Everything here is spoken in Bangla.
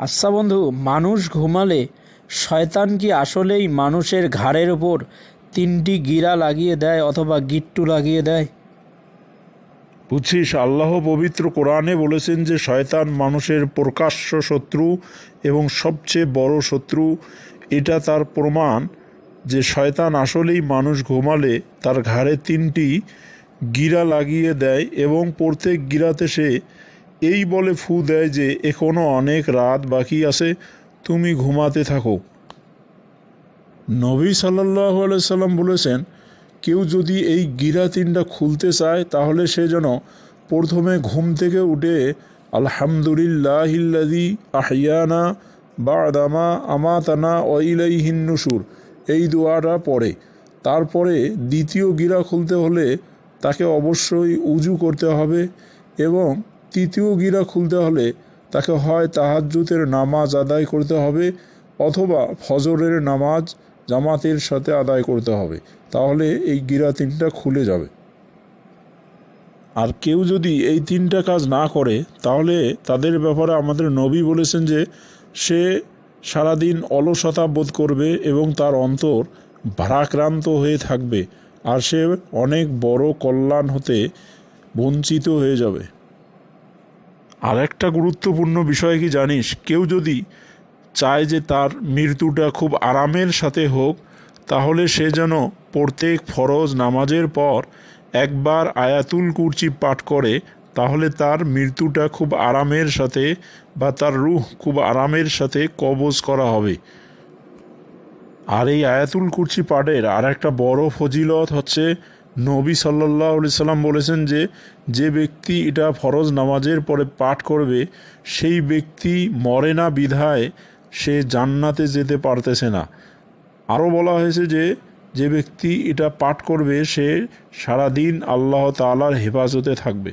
আচ্ছা বন্ধু, মানুষ ঘুমালে শয়তান কি আসলেই মানুষের ঘাড়ের ওপর তিনটি গিরা লাগিয়ে দেয় অথবা গিট্টু লাগিয়ে দেয়? বুঝছিস আল্লাহ পবিত্র কোরআনে বলেছেন যে শয়তান মানুষের প্রকাশ্য শত্রু এবং সবচেয়ে বড় শত্রু। এটা তার প্রমাণ যে শয়তান আসলেই মানুষ ঘুমালে তার ঘাড়ে তিনটি গিরা লাগিয়ে দেয় এবং প্রত্যেক গিরাতে সে এই বলে ফু দেয় যে এখনও অনেক রাত বাকি আছে, তুমি ঘুমাতে থাকো। নবী সাল্লাহ সাল্লাম বলেছেন, কেউ যদি এই গিরা তিনটা খুলতে চায়, তাহলে সে যেন প্রথমে ঘুম থেকে উঠে আলহামদুলিল্লাহিল্লাদি আহিয়ানা বাদামা আমাতানা ওয়াইলাইহিন নুসুর এই দোয়াটা পড়ে। তারপরে দ্বিতীয় গিরা খুলতে হলে তাকে অবশ্যই উজু করতে হবে এবং তৃতীয় গিরা খুলতে হলে তাকে হয় তাহাজ্জুতের নামাজ আদায় করতে হবে অথবা ফজরের নামাজ জামাতের সাথে আদায় করতে হবে। তাহলে এই গিরা তিনটা খুলে যাবে। আর কেউ যদি এই তিনটা কাজ না করে, তাহলে তাদের ব্যাপারে আমাদের নবী বলেছেন যে, সে সারাদিন অলসতা বোধ করবে এবং তার অন্তর ভারাক্রান্ত হয়ে থাকবে, আর সে অনেক বড় কল্যাণ হতে বঞ্চিত হয়ে যাবে। আর একটা গুরুত্বপূর্ণ বিষয় কি জানিস? কেউ যদি চায় যে তার মৃত্যুটা খুব আরামের সাথে হোক, তাহলে সে যেন প্রত্যেক ফরজ নামাজের পর একবার আয়াতুল কুরচি পাঠ করে, তাহলে তার মৃত্যুটা খুব আরামের সাথে বা তার রুহ খুব আরামের সাথে কবজ করা হবে। আর এই আয়াতুল কুরচি পাঠের আর একটা বড় ফজিলত হচ্ছে নবী সাল্লাহ সাল্লাম বলেছেন যে যে ব্যক্তি এটা ফরজ নামাজের পরে পাঠ করবে, সেই ব্যক্তি মরে না বিধায় সে জান্নাতে যেতে পারতেছে না। আরও বলা হয়েছে যে যে ব্যক্তি এটা পাঠ করবে, সে সারাদিন আল্লাহ তালার হেফাজতে থাকবে।